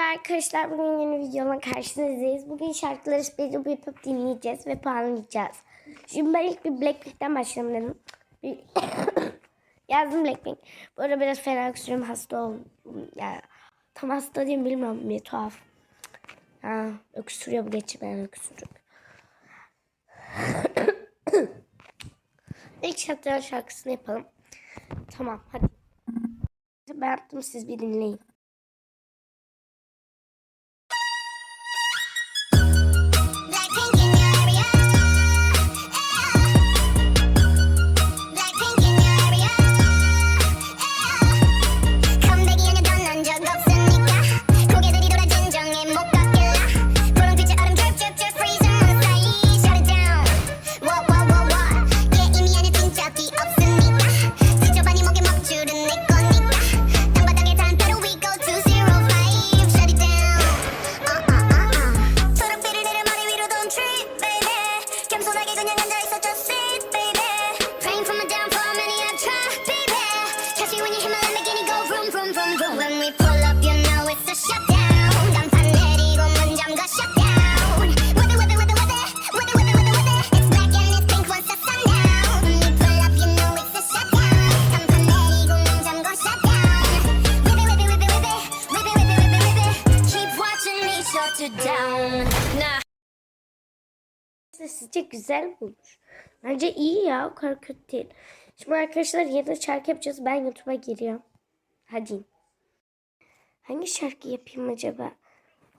Merhaba arkadaşlar. Bugün yeni videoma karşınızdayız. Bugün şarkıları speedrun yapıp dinleyeceğiz ve puanlayacağız. Şimdi ben ilk bir Blackpink'ten başlayalım dedim. Yazdım Blackpink. Bu arada biraz fena öksürüyorum. Hasta oldum. Ya, tam hasta diyeyim bilmiyorum. Bir tuhaf. Ha, öksürüyor bu geçmeyen öksürük. ilk şarkıların şarkısını yapalım. Tamam hadi. Ben yaptım siz bir dinleyin. Sizce güzel bulmuş. Bence iyi ya. O kadar kötü değil. Şimdi arkadaşlar yarın şarkı yapacağız. Ben YouTube'a giriyorum. Hadi. Hangi şarkı yapayım acaba?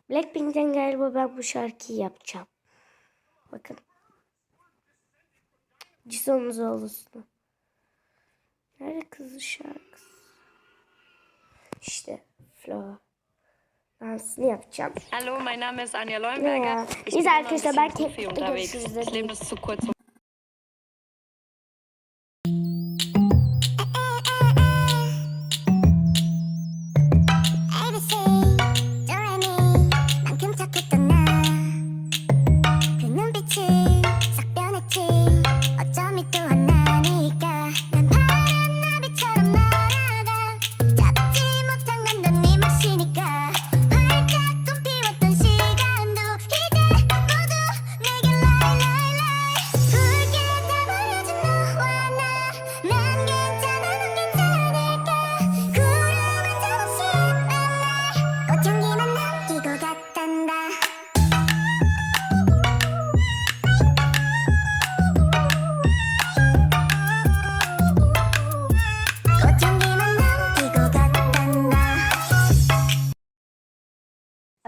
Blackpink'ten galiba ben bu şarkıyı yapacağım. Bakın. Cison'un oğlusunu. Nerede kızı şarkısı? İşte Flora. Dansını yapacağım. Hallo, mein Name ist Anja Leuenberger. Ja. Neyse arkadaşlar ben teknikte görüşürüz.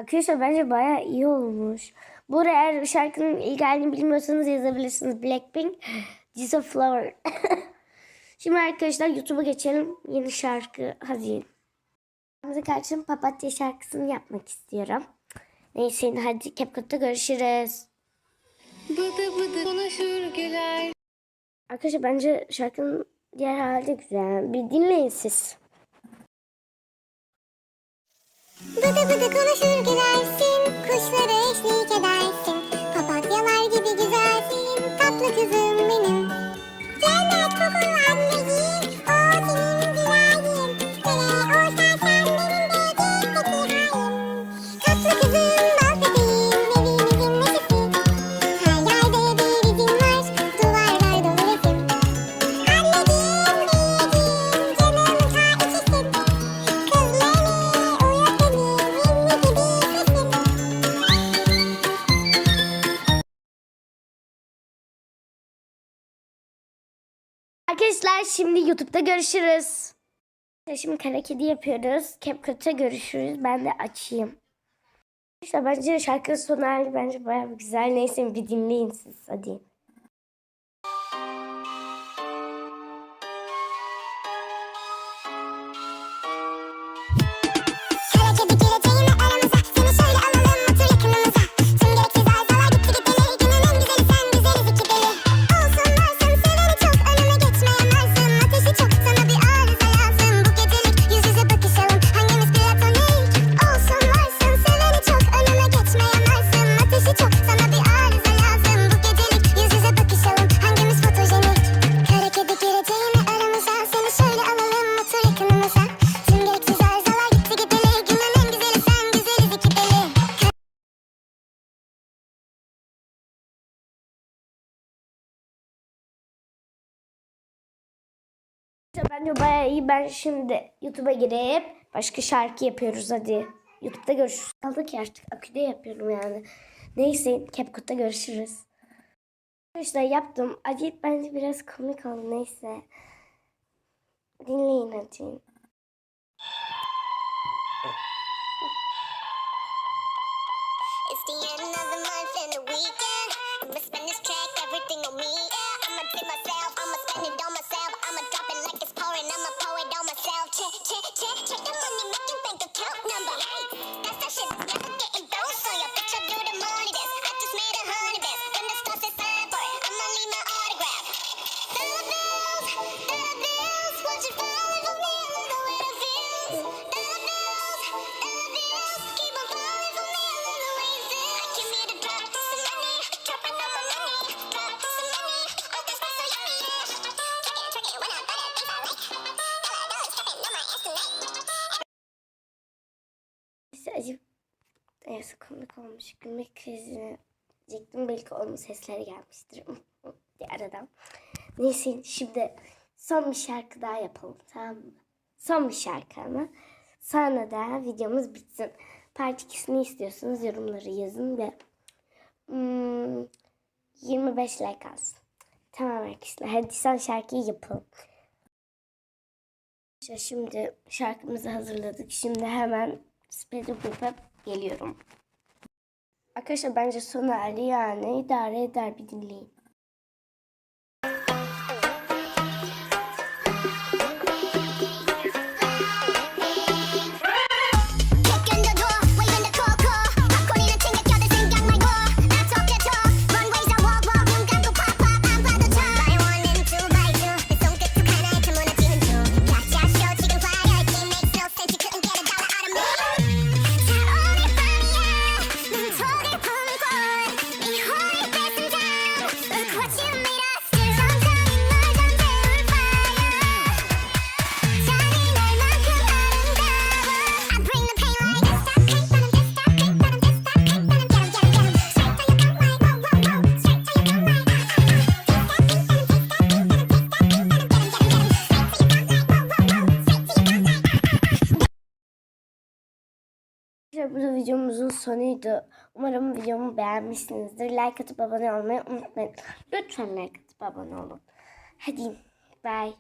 Arkadaşlar bence baya iyi olmuş. Bu eğer şarkının ilk halini bilmiyorsanız yazabilirsiniz. Blackpink, This a Flower. Şimdi arkadaşlar YouTube'a geçelim. Yeni şarkı hazin. Müzik açın papatya şarkısını yapmak istiyorum. Neyse hadi CapCut'ta görüşürüz. Bıdı bıdı konuşur güler. Arkadaşlar bence şarkının diğer hali güzel. Bir dinleyin siz. Bıdı bıdı konuşur Arkadaşlar şimdi YouTube'da görüşürüz. Şimdi kara kedi yapıyoruz. CapCut'ta görüşürüz. Ben de açayım. İşte bence şarkının sonu hali bence bayağı güzel. Neyse bir dinleyin siz. Hadi. Bence bayağı iyi. Ben şimdi YouTube'a girip başka şarkı yapıyoruz hadi. YouTube'da görüşürüz. Kaldık ya artık aküde yapıyorum yani. Neyse CapCut'ta görüşürüz. Arkadaşlar yaptım. Acayip bence biraz komik oldu neyse. Dinleyin hadi. It's the end of the month and the weekend. I'ma spend this track, everything on me. 제 잠깐만요 맥주 뱅크 카운트 넘버 8 다섯 시 다섯 개인 또 써요 neyse komik olmuş. Gülmek krizine diyecektim. Belki onun sesleri gelmiştir. aradan. Neyse şimdi son bir şarkı daha yapalım tamam mı? Son bir şarkı ama. Sonra da videomuz bitsin. Part 2'sini istiyorsanız yorumları yazın ve hmm, 25 like alsın. Tamam arkadaşlar. Hadi son şarkıyı yapalım. Şimdi şarkımızı hazırladık. Şimdi hemen speed up yapıp geliyorum. Arkadaşlar bence son hali yani idare eder bir dinleyin. Arkadaşlar bu da videomuzun sonuydu. Umarım videomu beğenmişsinizdir. Like atıp abone olmayı unutmayın. Lütfen like atıp abone olun. Hadi bye.